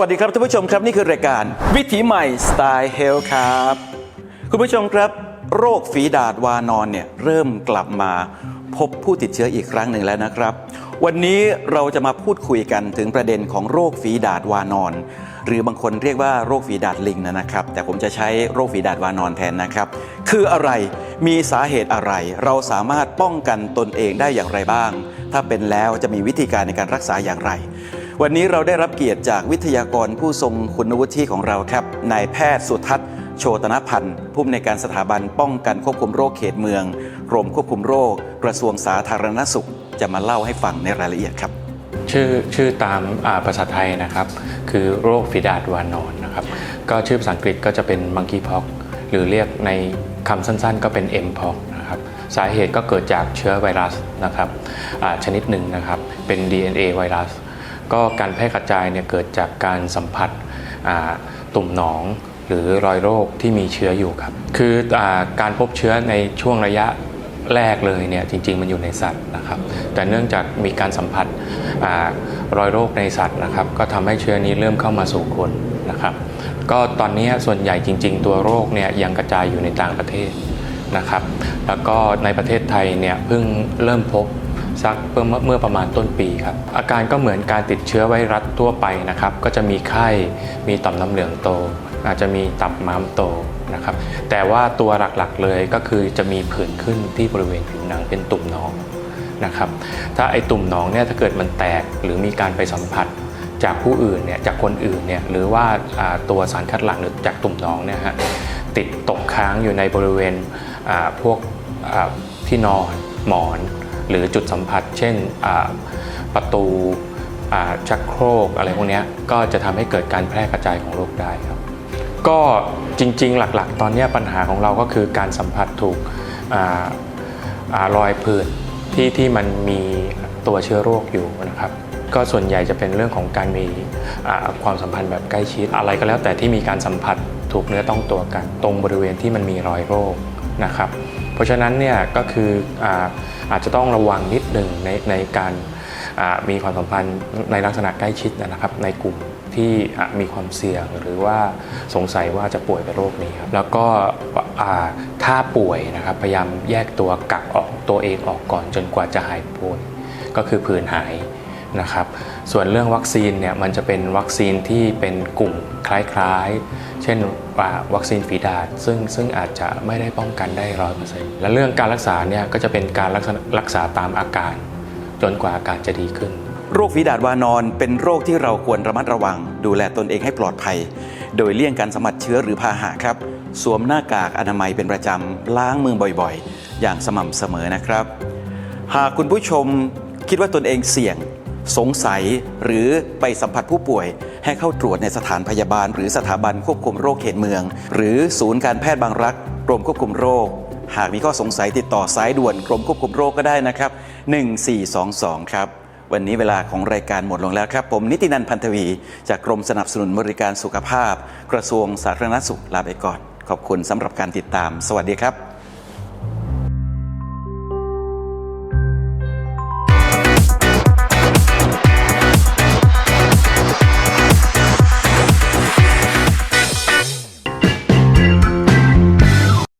วัสดีครับท่านผู้ชมครับนี่คือรายการ วิถีใหม่สไตล์เฮลครับ คุณผู้ชมครับ โรคฝีดาดวานอนเนี่ยเริ่มกลับมาพบผู้ติดเชื้ออีกครั้งหนึ่งแล้วนะครับ วันนี้เราจะมาพูดคุยกันถึงประเด็นของโรคฝีดาดวานอน หรือบางคนเรียกว่าโรคฝีดาดลิงนะครับ แต่ผมจะใช้โรคฝีดาดวานอนแทนนะครับ คืออะไรมีสาเหตุอะไร เราสามารถป้องกันตนเองได้อย่างไรบ้าง ถ้าเป็นแล้วจะมีวิธีการในการรักษาอย่างไร วันนี้เราได้รับเกียรติจากวิทยากรผู้ทรงคุณวุฒิของเราครับ นายแพทย์สุทัศน์ โชตนพันธ์ผู้อำนวยการสถาบันป้องกันควบคุมโรคเขตเมืองกรมควบคุมโรค กระทรวงสาธารณสุข จะมาเล่าให้ฟังในรายละเอียดครับ ชื่อชื่อตามภาษาไทยนะครับ คือโรคฝีดาดวานอนนะครับ ก็ชื่อภาษาอังกฤษก็จะเป็น monkeypox หรือเรียกในคำสั้นๆ ก็เป็น mpox นะครับสาเหตุก็เกิดจากเชื้อไวรัสนะครับชนิดหนึ่งนะครับเป็น DNA ไวรัส ก็การแพร่กระจายเนี่ยเกิดจากการสัมผัสตุ่มหนองหรือรอยโรคที่มีเชื้ออยู่ครับ คืออการพบเชื้อในช่วงระยะแรกเลยเนี่ยจริง ๆ มันอยู่ในสัตว์นะครับ แต่เนื่องจากมีการสัมผัสอรอยโรคในสัตว์นะครับ ก็ทำให้เชื้อนี้เริ่มเข้ามาสู่คนนะครับ ก็ตอนนี้ส่วนใหญ่จริง ๆ ตัวโรคเนี่ยยังกระจายอยู่ในต่างประเทศนะครับ แล้วก็ในประเทศไทยเนี่ยเพิ่งเริ่มพบ สักเมื่อประมาณต้นปีครับ อาการก็เหมือนการติดเชื้อไวรัสทั่วไปนะครับ ก็จะมีไข้ มีต่อมน้ำเหลืองโต อาจจะมีตับม้ามโตนะครับ แต่ว่าตัวหลักๆเลยก็คือจะมีผื่นขึ้นที่บริเวณผิวหนังเป็นตุ่มหนองนะครับ ถ้าไอตุ่มหนองเนี่ยถ้าเกิดมันแตกหรือมีการไปสัมผัสจากผู้อื่นเนี่ยจากคนอื่นเนี่ยหรือว่าตัวสารคัดหลั่งหรือจากตุ่มหนองเนี่ยฮะติดตกค้างอยู่ในบริเวณพวกที่นอนหมอน หรือจุดสัมผัส เช่นประตูชักโครกอะไรพวกนี้ก็จะทำให้เกิดการแพร่กระจายของโรคได้ครับ ก็จริงๆ หลักๆ ตอนนี้ปัญหาของเราก็คือการสัมผัสถูกออรอยผื่นที่ที่มันมีตัวเชื้อโรคอยู่นะครับ ก็ส่วนใหญ่จะเป็นเรื่องของการมีความสัมพันธ์แบบใกล้ชิดอะไรก็แล้วแต่ที่มีการสัมผัสถูกเนื้อต้องตัวกัน ตรงบริเวณที่มันมีรอยโรค นะครับ เพราะฉะนั้นเนี่ยก็คืออาอาจจะต้องระวังนิดหนึ่งในในการมีความสัมพันธ์ในลักษณะใกล้ชิดนะครับ ในกลุ่มที่มีความเสี่ยงหรือว่าสงสัยว่าจะป่วยเป็นโรคนี้ครับแล้วก็ถ้าป่วยนะครับพยายามแยกตัวกักออกตัวเองออกก่อนจนกว่าจะหายป่วย ก็คือผื่นหาย นะครับส่วนเรื่องวัคซีนเนี่ยมันจะเป็นวัคซีนที่เป็นกลุ่มคล้ายๆ เช่นว่าวัคซีนฝีดาษซึ่งซึ่งอาจจะไม่ได้ป้องกันได้ร้อยเปอร์เซ็นต์และเรื่องการรักษาเนี่ยก็จะเป็นการรักษารักษาตามอาการ จนกว่าอาการจะดีขึ้น โรคฝีดาดวานอนเป็นโรคที่เราควรระมัดระวัง ดูแลตนเองให้ปลอดภัย โดยเลี่ยงการสัมผัสเชื้อหรือพาหะครับ สวมหน้ากากอนามัยเป็นประจำล้างมือบ่อยๆ อย่างสม่ำเสมอนะครับ หากคุณผู้ชมคิดว่าตนเองเสี่ยง สงสัยหรือไปสัมผัสผู้ป่วย ให้เข้าตรวจในสถานพยาบาล หรือสถาบันควบคุมโรคเขตเมือง หรือศูนย์การแพทย์บางรักกรมควบคุมโรค หากมีข้อสงสัยติดต่อสายด่วนกรมควบคุมโรคก็ได้นะครับ 1422 ครับ วันนี้เวลาของรายการหมดลงแล้วครับ ผมนิตินันพันธวี จากกรมสนับสนุนบริการสุขภาพ กระทรวงสาธารณสุขลาไปก่อน ขอบคุณสำหรับการติดตาม สวัสดีครับ